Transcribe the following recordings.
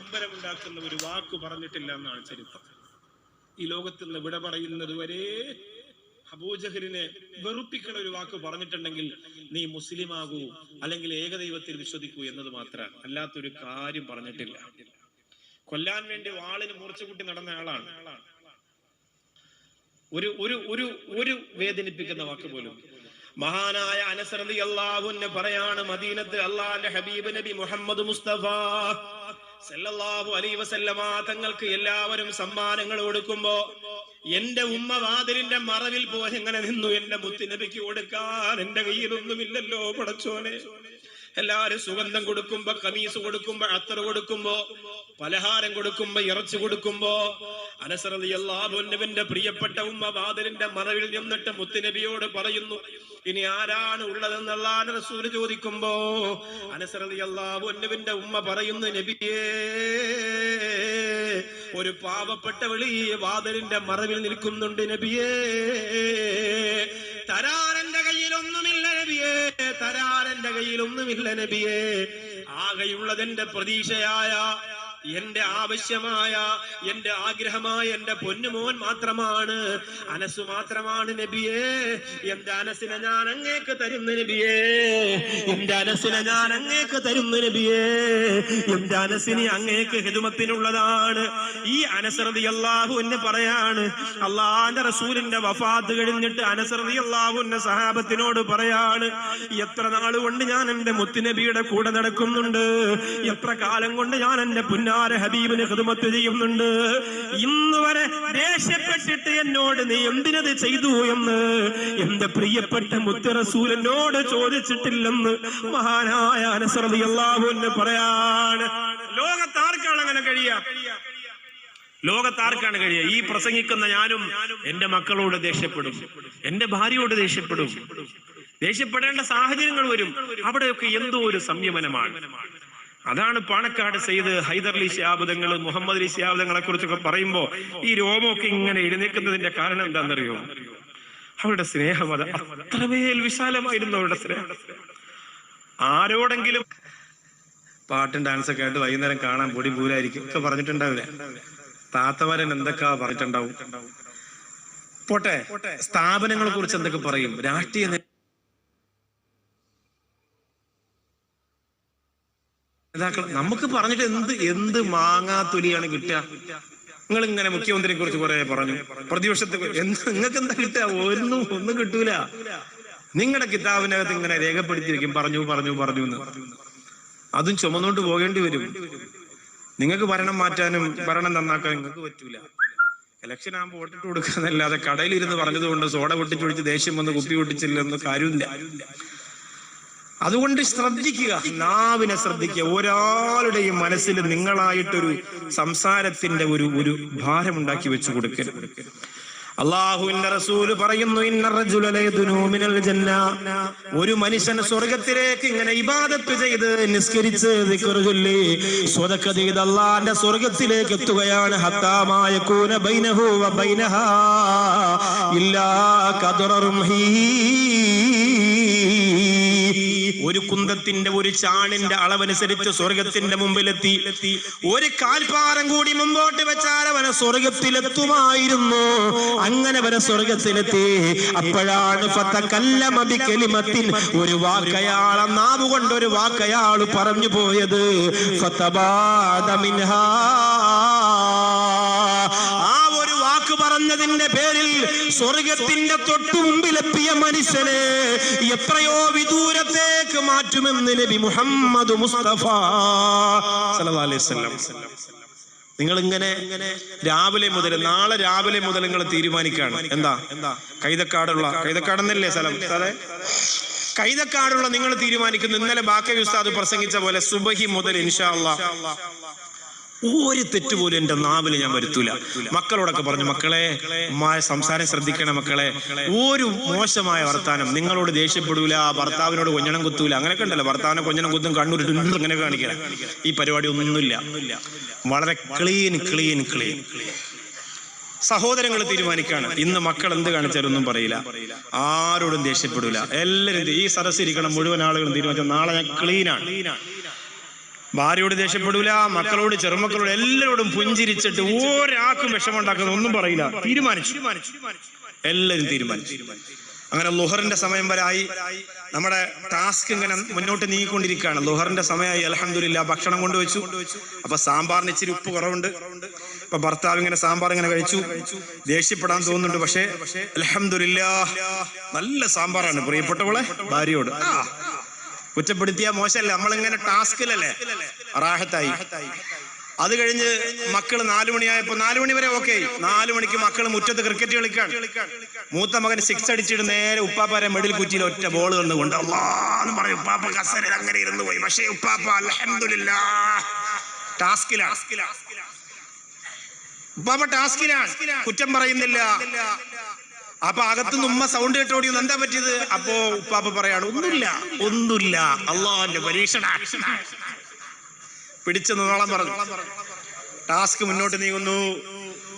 നൊമ്പരമുണ്ടാക്കുന്ന ഒരു വാക്ക് പറഞ്ഞിട്ടില്ല എന്നാണ് ചരിത്രം. ഈ ലോകത്ത് നിന്ന് വിട പറയുന്നത് വരെ അബൂജഹലിനെ വെറുപ്പിക്കണ ഒരു വാക്ക് പറഞ്ഞിട്ടുണ്ടെങ്കിൽ നീ മുസ്ലിമാകൂ അല്ലെങ്കിൽ ഏകദൈവത്തിൽ വിശ്വസിക്കൂ എന്നത് മാത്രമാണ്. അല്ലാത്തൊരു കാര്യം പറഞ്ഞിട്ടില്ല. കൊല്ലാൻ വേണ്ടി വാളിന് മൂർച്ചകൂട്ടി നടന്ന ആളാണ്. ഒരു ഒരു ഒരു ഒരു വേദനിപ്പിക്കുന്ന വാക്ക് പോലും. മഹാനായ അനസറതി അള്ളാഹുന്ന് പറയാണ് മദീനത്ത് അള്ളാന്റെ ഹബീബ് നബി മുഹമ്മദ് മുസ്തഫ സല്ലല്ലാഹു അലൈഹി വസല്ലമ തങ്ങൾക്ക് എല്ലാവരും സമ്മാനങ്ങൾ കൊടുക്കുമ്പോ എന്റെ ഉമ്മ വാതിലിന്റെ മറവിൽ പോയി എങ്ങനെ നിന്നു? എന്റെ മുത്തിനബിക്ക് കൊടുക്കാൻ എന്റെ കയ്യിലൊന്നുമില്ലല്ലോ പടച്ചോനെ. എല്ലാരും സുഗന്ധം കൊടുക്കുമ്പോ കമീസ് കൊടുക്കുമ്പോ അത്തർ കൊടുക്കുമ്പോ പലഹാരം കൊടുക്കുമ്പോ ഇറച്ചി കൊടുക്കുമ്പോ അനസറതി അള്ളാഹുവിന്റെ പ്രിയപ്പെട്ട ഉമ്മ വാതിലിന്റെ മറവിൽ നിന്നിട്ട് മുത്തുനബിയോട് പറയുന്നു ഇനി ആരാണ് ഉള്ളതെന്നുള്ള റസൂൽ ചോദിക്കുമ്പോ അനസറതി അള്ളാഹുവിന്റെ ഉമ്മ പറയുന്നു നബിയേ ഒരു പാവപ്പെട്ട വിളി വാതിലിന്റെ മറവിൽ നിൽക്കുന്നുണ്ട് നബിയേ. കയ്യിലൊന്നുമില്ല നബിയേ. ആകെയുള്ളതെന്റെ പ്രതീക്ഷയായ എന്റെ ആവശ്യമായ എന്റെ ആഗ്രഹമായ എന്റെ പൊന്നുമോൻ മാത്രമാണ്. അനസ് മാത്രമാണ് നബിയേ. എന്റെ അനസിനെ ഞാൻ അങ്ങേക്ക് തരുന്ന നബിയേ. എന്റെ അനസിനെ ഞാൻ അങ്ങേക്ക് തരുന്ന നബിയേ. എന്റെ അനസിന് അങ്ങേക്ക് ഹിതുമത്തിനുള്ളതാണ്. ഈ അനസറതി അള്ളാഹു എന്നെ പറയാണ് അള്ളാന്റെ റസൂലിന്റെ വഫാത്ത് കഴിഞ്ഞിട്ട് അനസറതി എന്നെ സഹാബത്തിനോട് പറയാണ് എത്ര നാളുകൊണ്ട് ഞാൻ എന്റെ മുത്തുനബിയുടെ കൂടെ നടക്കുന്നുണ്ട്? എത്ര കാലം കൊണ്ട് ഞാൻ എന്റെ പുന്നാര ഹബീബിന് ഹിദമത്ത് ചെയ്യുന്നുണ്ട്. ഇന്ന് വരെ ദേഷ്യപ്പെട്ടിട്ട് എന്നോട് നീ എന്തിനത് ചെയ്തു എന്ന് എന്റെ പ്രിയപ്പെട്ട മുത്ത് റസൂൽ എന്നോട് ചോദിച്ചിട്ടില്ലെന്ന് മഹാനായ അനസറതി അള്ളാഹു എന്ന് പറയാണ്. ലോകത്താർക്കാണ് അങ്ങനെ കഴിയാ ലോകത്താർക്കാണ് കഴിയുക? ഈ പ്രസംഗിക്കുന്ന ഞാനും എന്റെ മക്കളോട് ദേഷ്യപ്പെടും. എന്റെ ഭാര്യയോട് ദേഷ്യപ്പെടും. ദേഷ്യപ്പെടേണ്ട സാഹചര്യങ്ങൾ വരും. അവിടെയൊക്കെ എന്തോ ഒരു സംയമനമാണ്. അതാണ് പാണക്കാട് സെയ്ത് ഹൈദർലി ശാബുദങ്ങൾ മുഹമ്മദ് അലി ശാബുദങ്ങളെ കുറിച്ചൊക്കെ പറയുമ്പോ ഈ രോമമൊക്കെ ഇങ്ങനെ എഴുന്നേൽക്കുന്നതിന്റെ കാരണം എന്താണെന്നറിയോ? അവരുടെ സ്നേഹം അത് അത്രമേൽ വിശാലമായിരുന്നു അവരുടെ സ്നേഹം. ആരോടെങ്കിലും പാട്ടും ഡാൻസ് ഒക്കെ ആയിട്ട് വൈകുന്നേരം കാണാൻ പൊടി പൂരായിരിക്കും. ഒക്കെ പറഞ്ഞിട്ടുണ്ടാവില്ല? താത്തവരൻ എന്തൊക്കെ പറഞ്ഞിട്ടുണ്ടാവും? പോട്ടെ സ്ഥാപനങ്ങളെ കുറിച്ച് എന്തൊക്കെ പറയും? രാഷ്ട്രീയ നേതാക്കൾ നമുക്ക് പറഞ്ഞിട്ട് എന്ത് എന്ത് മാങ്ങാത്തൊലിയാണ് കിട്ടുക? നിങ്ങൾ ഇങ്ങനെ മുഖ്യമന്ത്രിയെ കുറിച്ച് കുറെ പറഞ്ഞു. പ്രതിപക്ഷത്തെ എന്ത് നിങ്ങൾക്ക് എന്താ കിട്ടുക? ഒന്നും ഒന്നും കിട്ടൂല. നിങ്ങളുടെ കിതാബിനകത്ത് ഇങ്ങനെ രേഖപ്പെടുത്തിയിരിക്കും പറഞ്ഞു പറഞ്ഞു പറഞ്ഞു എന്ന്. അതും ചുമന്നുകൊണ്ട് പോകേണ്ടി വരും. നിങ്ങൾക്ക് ഭരണം മാറ്റാനും ഭരണം നന്നാക്കാൻ നിങ്ങൾക്ക് പറ്റൂല. ഇലക്ഷൻ ആകുമ്പോൾ വോട്ടിട്ട് കൊടുക്കാന്നല്ലാതെ കടയിലിരുന്ന് പറഞ്ഞതുകൊണ്ട് സോഡ പൊട്ടിച്ചൊഴിച്ച് ദേഷ്യം വന്ന് കുപ്പി പൊട്ടിച്ചില്ലെന്ന് കാര്യമില്ല. അതുകൊണ്ട് ശ്രദ്ധിക്കുക നാവിനെ ശ്രദ്ധിക്കുക. ഒരാളുടെയും മനസ്സിൽ നിങ്ങളായിട്ടൊരു സംസാരത്തിന്റെ ഒരു ഒരു ഭാരം ഉണ്ടാക്കി വെച്ചു കൊടുക്കരുത്. അള്ളാഹുവിന്റെ റസൂൽ പറയുന്നു ജന്ന. ഒരു മനുഷ്യൻ സ്വർഗത്തിലേക്ക് ഇങ്ങനെ ഇബാദത്ത് ചെയ്ത് നിസ്കരിച്ച് ചൊല്ലി സ്വതക്ക ചെയ്ത് അള്ളാന്റെ സ്വർഗത്തിലേക്ക് എത്തുകയാണ്. ഹത്താമായ കൂന ബൈനഹു ബൈനഹ ഇല്ലാ കദറും ഹീ കുന്തത്തിന്റെ ഒരു ചാണിന്റെ അളവനുസരിച്ച് സ്വർഗത്തിന്റെ മുമ്പിലെത്തി. ഒരു കാൽപ്പാറം കൂടി മുമ്പോട്ട് വെച്ചാൽ അവനെ സ്വർഗത്തിലെത്തുമായിരുന്നു അങ്ങനെ വരെ സ്വർഗത്തിലെത്തി അപ്പോഴാണ് ഫതകല്ലമ ബികലിമത്തിൻ ഒരു വാക്കയാള നാവ് കൊണ്ട് ഒരു വാക്കയാൾ പറഞ്ഞു പോയത്. ആ പറഞ്ഞതിന്റെ പേരിൽ സ്വർഗത്തിന്റെ തൊട്ടു മുമ്പിലെത്തിയ മനുഷ്യനെ എത്രയോ വിദൂരത്തേക്ക് മാറ്റുമെന്ന് നബി മുഹമ്മദ് മുസ്തഫ നിങ്ങൾ ഇങ്ങനെ രാവിലെ മുതൽ നാളെ രാവിലെ മുതൽ നിങ്ങൾ തീരുമാനിക്കുകയാണ്. എന്താ? കൈതക്കാടുള്ള കൈതക്കാടെന്നല്ലേ സ്ഥലം? അതെ കൈതക്കാടുള്ള നിങ്ങൾ തീരുമാനിക്കുന്നു. ഇന്നലെ ബാക്കി ഉസ്താദ് പ്രസംഗിച്ച പോലെ സുബഹി മുതൽ ഇൻഷാ ഒരു തെറ്റ് പോലും എന്റെ നാവിൽ ഞാൻ വരുത്തൂല. മക്കളോടൊക്കെ പറഞ്ഞു മക്കളെ സംസാരം ശ്രദ്ധിക്കണം മക്കളെ. ഒരു മോശമായ വർത്താനം നിങ്ങളോട് ദേഷ്യപ്പെടൂല ഭർത്താവിനോട് കൊഞ്ഞണം കുത്തൂല. അങ്ങനെയൊക്കെ ഉണ്ടല്ലോ. ഭർത്താവിനെ കൊഞ്ഞണം കുത്തും കണ്ണൂരിട്ട് അങ്ങനെ കാണിക്കണം ഈ പരിപാടി ഒന്നുമില്ല. വളരെ ക്ലീൻ ക്ലീൻ ക്ലീൻ. സഹോദരങ്ങൾ തീരുമാനിക്കാണ്. ഇന്ന് മക്കൾ എന്ത് കാണിച്ചാലൊന്നും പറയില്ല. ആരോടും ദേഷ്യപ്പെടൂല. എല്ലാവരും ഈ സദസ്സിരിക്കണം മുഴുവൻ ആളുകളും തീരുമാനിച്ചു നാളെ ഞാൻ ക്ലീനാണ്. ഭാര്യയോട് ദേഷ്യപ്പെടൂല മക്കളോട് ചെറുമക്കളോട് എല്ലാവരോടും പുഞ്ചിരിച്ചിട്ട് ഒരാൾക്കും വിഷമുണ്ടാക്കുന്ന ഒന്നും പറയില്ല. തീരുമാനിച്ചു. എല്ലാവരും തീരുമാനിച്ചു. അങ്ങനെ ലുഹറിന്റെ സമയം വരെ ആയി. നമ്മുടെ ടാസ്ക് ഇങ്ങനെ മുന്നോട്ട് നീങ്ങിക്കൊണ്ടിരിക്കുകയാണ്. ലുഹറിന്റെ സമയമായി അലഹമില്ല ഭക്ഷണം കൊണ്ടുവച്ചു. അപ്പൊ സാമ്പാറിന് ഇച്ചിരി ഉപ്പ് കുറവുണ്ട്. ഇപ്പൊ ഭർത്താവ് ഇങ്ങനെ സാമ്പാർ ഇങ്ങനെ കഴിച്ചു. ദേഷ്യപ്പെടാൻ തോന്നുന്നുണ്ട് പക്ഷേ അലഹമില്ല നല്ല സാമ്പാറാണ് പ്രിയപ്പെട്ടവളെ ഭാര്യയോട്. ആ കുറ്റപ്പെടുത്തിയ മോശമല്ലേ? നമ്മളിങ്ങനെ ടാസ്കിലല്ലേ? റാഹത്തായി. അത് കഴിഞ്ഞ് മക്കൾ നാലു മണിയായപ്പോ നാലു മണി വരെ ഓക്കെ നാലു മണിക്ക് മക്കൾ മുറ്റത്ത് ക്രിക്കറ്റ് കളിക്കാൻ. മൂത്ത മകൻ സിക്സ് അടിച്ചിട്ട് നേരെ ഉപ്പാപ്പാരെ മെഡിൽ കുറ്റിയിൽ ഒറ്റ ബോൾ തന്നുകൊണ്ട് അള്ളാന്ന് പറയും ഉപ്പാപ്പ കസരയിൽ അങ്ങനെ ഇരുന്ന് പോയി. പക്ഷേ ഉപ്പാപ്പ ഉപ്പാപ്പ ടാസ്കിലാണ്. കുറ്റം പറയുന്നില്ല. അപ്പൊ അകത്തുനിന്ന് ഉമ്മ സൗണ്ട് കേട്ടോടി എന്താ പറ്റിയത്? അപ്പോ ഉപ്പാപ്പ പറയാണ് ഒന്നുമില്ല ഒന്നുമില്ല. അള്ളാന്റെ പരീക്ഷണ. പിടിച്ചു നോളം പറഞ്ഞു. ടാസ്ക് മുന്നോട്ട് നീങ്ങുന്നു.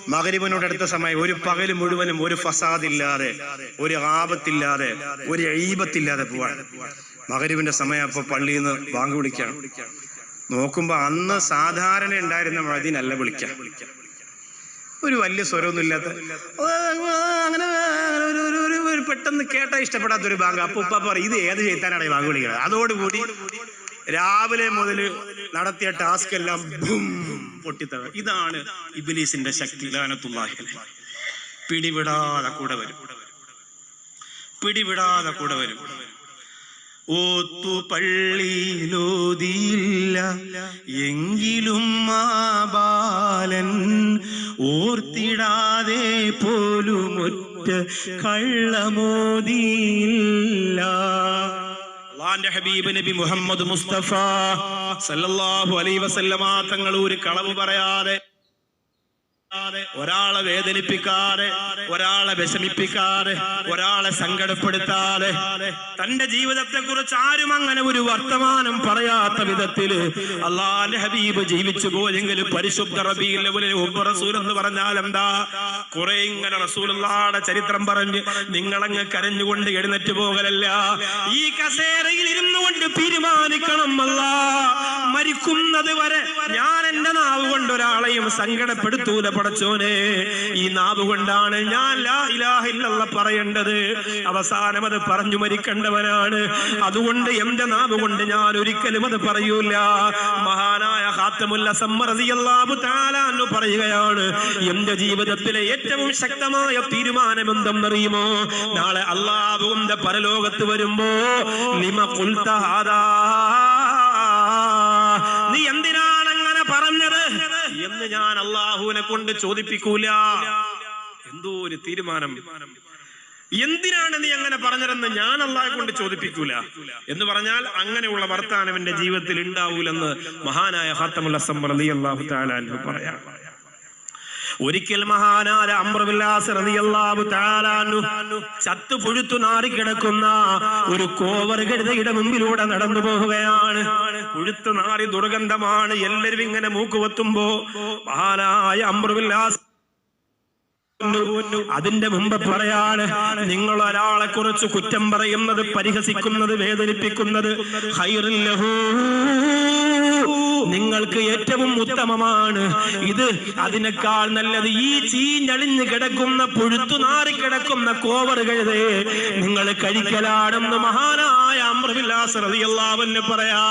മകരിബിനോട് അടുത്ത സമയം ഒരു പകൽ മുഴുവനും ഒരു ഫസാദ് ഇല്ലാതെ ഒരു ആപത്തില്ലാതെ ഒരു അഴീപത്തില്ലാതെ പോവാൻ മകരിബിന്റെ സമയം അപ്പൊ പള്ളിയിൽ നിന്ന് വാങ്ങി വിളിക്കാം. നോക്കുമ്പോ അന്ന് സാധാരണ ഉണ്ടായിരുന്ന മഴതിനല്ല വിളിക്കാം. ഒരു വലിയ സ്വരമൊന്നും ഇല്ലാത്ത. ഓ, ഓ, അങ്ങനെ ഒരു ഒരു പെട്ടെന്ന് കേട്ടാൽ ഇഷ്ടപ്പെടാത്ത ഒരു ബാങ്ക്. അപ്പൊ ഉപ്പ പറയും ഇത് ഏത് ചെയ്താനാണ് ഈ ബാങ്ക് വിളിക്കുന്നത് അതോടുകൂടി രാവിലെ മുതൽ നടത്തിയ ടാസ്ക് എല്ലാം ബും പൊട്ടിത്തക ഇതാണ് ഇബിലീസിന്റെ ശക്തി. പിടിവിടാതെ കൂടെ വരും. പിടിവിടാതെ കൂടെ വരും. ഓത്തു പള്ളിയിലോതിയില്ല എങ്കിലും ആ ബാലൻ ഓർത്തിടാതെ പോലും ഒറ്റ കള്ളമോതിയില്ല. അള്ളാന്റെ ഹബീബ് നബി മുഹമ്മദ് മുസ്തഫ സല്ലല്ലാഹു അലൈഹി വസല്ലമ തങ്ങൾ ഒരു കളവ് പറയാതെ ഒരാളെ വേദനിപ്പിക്കാതെ ഒരാളെ വിഷമിപ്പിക്കാതെ ഒരാളെ സങ്കടപ്പെടുത്താതെ തന്റെ ജീവിതത്തെ കുറിച്ച് ആരും അങ്ങനെ ഒരു വർത്തമാനം പറയാത്ത വിധത്തിൽ അള്ളാന്റെ ഹബീബ് ജീവിച്ചു പോയെങ്കിൽ പരിശുദ്ധ റബീലൂർ എന്ന് പറഞ്ഞാൽ എന്താ? കുറെ ഇങ്ങനെ റസൂലുള്ളാടെ ചരിത്രം പറഞ്ഞ് നിങ്ങളങ്ങ് കരഞ്ഞുകൊണ്ട് എഴുന്നേറ്റ് പോകലല്ല. ഈ കസേരയിൽ ഇരുന്നു കൊണ്ട് തീരുമാനിക്കണം അല്ല. മരിക്കുന്നത് വരെ ഞാൻ എന്റെ നാവ് കൊണ്ട് ഒരാളെയും സങ്കടപ്പെടുത്തൂല. പടച്ചോനെ ഈ നാവ് കൊണ്ടാണ് ഞാൻ ലാ പറയേണ്ടത്. അവസാനം അത് പറഞ്ഞു മരിക്കേണ്ടവനാണ്. അതുകൊണ്ട് എന്റെ നാവ് കൊണ്ട് ഞാൻ ഒരിക്കലും അത് പറയൂല. മഹാനായ ഹാത്തമുല്ല സമ്മറതിയല്ലാബു താലാന്ന് പറയുകയാണ് എന്റെ ജീവിതത്തിലെ ഏറ്റവും ശക്തമായ തീരുമാനം എന്തെന്നറിയുമോ നാളെ അള്ളാഹുവിന്റെ പരലോകത്ത് വരുമ്പോ നിമ കുൽ നീ പറഞ്ഞത് എന്ന് ഞാൻ അള്ളാഹുവിനെ കൊണ്ട് ചോദിപ്പിക്കൂല. എന്തോ ഒരു തീരുമാനം. എന്തിനാണ് നീ അങ്ങനെ പറഞ്ഞതെന്ന് ഞാൻ അള്ളാഹെ കൊണ്ട് ചോദിപ്പിക്കൂല? എന്ന് പറഞ്ഞാൽ അങ്ങനെയുള്ള വർത്താനം എന്റെ ജീവിതത്തിൽ ഉണ്ടാവൂലെന്ന് മഹാനായ ഹാത്തമുല്ല സമ്മർ അലി അള്ളാഹു താലാൻഹു പറയാം. ഒരിക്കൽ മഹാനായ തആലാനു ചത്തു പുഴുത്തു നാറിക്കിടക്കുന്ന ഒരു കോവർ കഴുതയുടെ മുമ്പിലൂടെ നടന്നു പോവുകയാണ് പുഴുത്തു നാറി ദുർഗന്ധമാണ് എല്ലാവരും ഇങ്ങനെ മൂക്കുവത്തുമ്പോ മഹാനായ അമ്രവില്ലാസ് അതിന്റെ മുമ്പ് പറയാണ് നിങ്ങൾ ഒരാളെ കുറിച്ച് കുറ്റം പറയുന്നത് പരിഹസിക്കുന്നത് വേദനിപ്പിക്കുന്നത് ഹൈറില്ലഹൂ ലഹൂ. നിങ്ങൾക്ക് ഏറ്റവും ഉത്തമമാണ്. ഇത് അതിനേക്കാൾ നല്ലത് ഈ ചീഞ്ഞളിഞ്ഞ് കിടക്കുന്ന പുഴുത്തു നാറി കിടക്കുന്ന കോവർ കഴുതേ നിങ്ങൾ കഴിക്കലാണെന്ന് മഹാനായ അമ്രവില്ലാസ് റളിയല്ലാഹു അൻഹു പറയാ.